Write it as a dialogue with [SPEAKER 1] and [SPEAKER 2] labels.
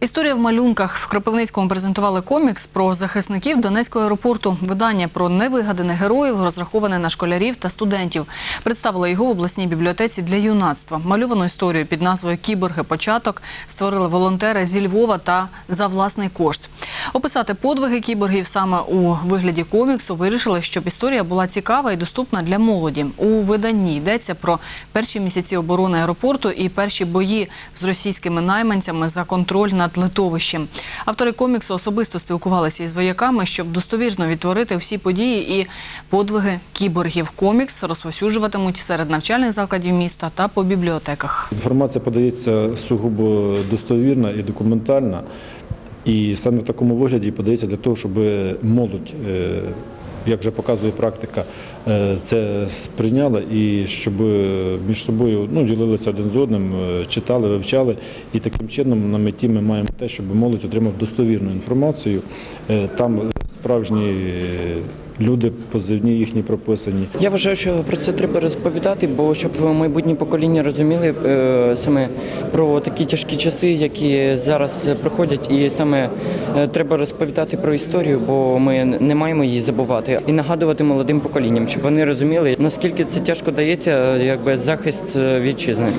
[SPEAKER 1] Історія в малюнках в Кропивницькому презентували комікс про захисників Донецького аеропорту. Видання про невигаданих героїв розраховане на школярів та студентів. Представили його в обласній бібліотеці для юнацтва. Мальовану історію під назвою Кіборги початок створили волонтери зі Львова та за власний кошт. Описати подвиги кіборгів саме у вигляді коміксу вирішили, щоб історія була цікава і доступна для молоді. У виданні йдеться про перші місяці оборони аеропорту і перші бої з російськими найманцями за контроль над литовищем. Автори коміксу особисто спілкувалися із вояками, щоб достовірно відтворити всі події і подвиги кіборгів. Комікс розповсюджуватимуть серед навчальних закладів міста та по бібліотеках.
[SPEAKER 2] Інформація подається сугубо достовірна і документальна, і саме в такому вигляді подається для того, щоб молодь, е, як вже показує практика, е, це сприйняла і щоб між собою ну, ділилися один з одним, е, читали, вивчали. І таким чином на меті ми маємо те, щоб молодь отримав достовірну інформацію. Е, Там справжні е, люди, позивні їхні прописані.
[SPEAKER 3] Я вважаю, що про це треба розповідати, бо щоб майбутні покоління розуміли е, саме про такі тяжкі часи, які зараз проходять, і саме е, треба розповідати про історію, бо ми не маємо її забувати, і нагадувати молодим поколінням, щоб вони розуміли, наскільки це тяжко дається, е, якби захист вітчизни.